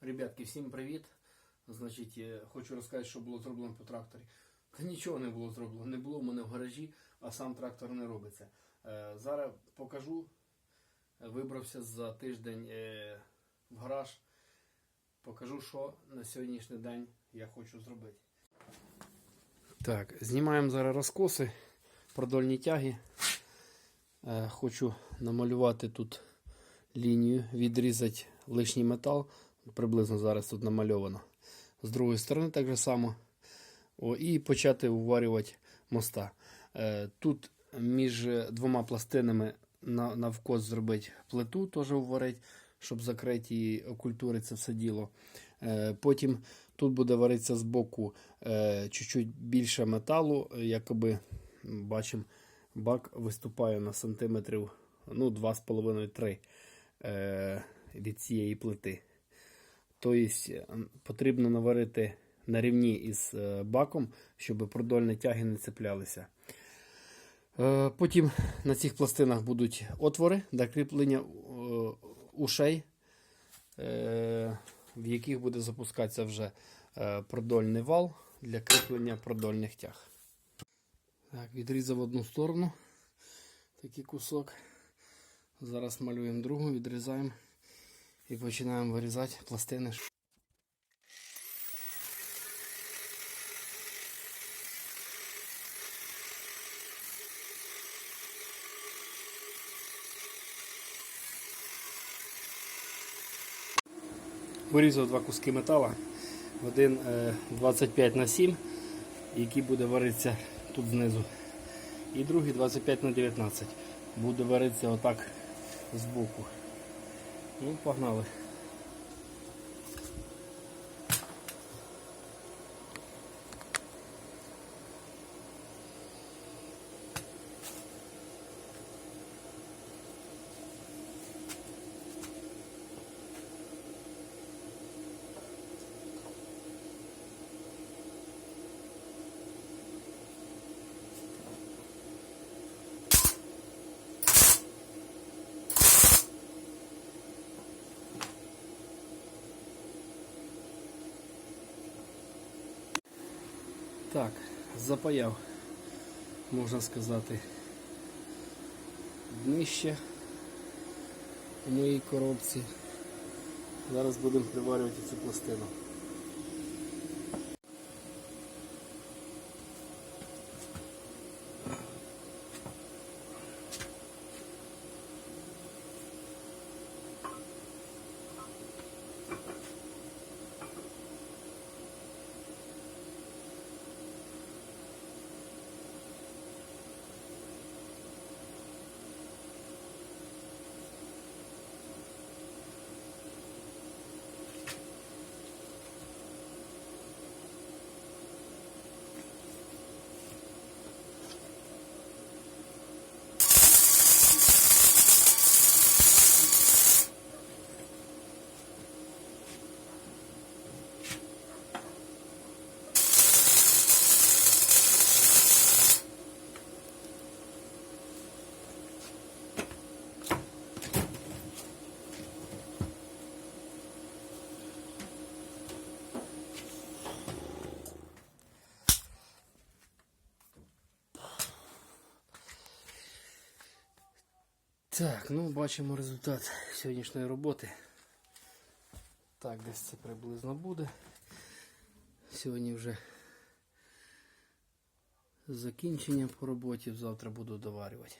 Ребятки, всім привіт. Значить, е, хочу розказати, що було зроблено по тракторі. Та нічого не було зроблено. Не було в мене в гаражі, а сам трактор не робиться. Е, Зараз покажу. Вибрався за тиждень е, в гараж. Покажу, що на сьогоднішній день я хочу зробити. Так, знімаємо зараз розкоси, продольні тяги. Хочу намалювати тут лінію, відрізати лишній метал. Приблизно зараз тут намальовано. З другої сторони так же само. О, і почати уварювати моста. Е, Тут між двома пластинами на, навкос зробити плиту, теж уварити, щоб закрити і окультурити це все діло. Е, Потім тут буде варитися з боку е, чуть-чуть більше металу, якоби бачимо, бак виступає на сантиметрів ну, 2,5-3 е, від цієї плити. Тобто потрібно наварити на рівні із е, баком, щоб продольні тяги не цеплялися. Е, Потім на цих пластинах будуть отвори для кріплення е, ушей, в яких буде запускатися вже продольний вал для кріплення продольних тяг. Так, відрізав одну сторону такий кусок. Зараз малюємо другу, відрізаємо і починаємо вирізати пластини. Вирізав два куски метала. Один е, 25 на 7, який буде варитися тут знизу. І другий 25 на 19. Буде варитися отак збоку. Ну, погнали. Так, запаяв, можна сказати, днище у моїй коробці. Зараз будемо приварювати цю пластину. Так, ну бачимо результат сьогоднішньої роботи. Так, десь це приблизно буде. Сьогодні вже закінчення по роботі, завтра буду доварювати.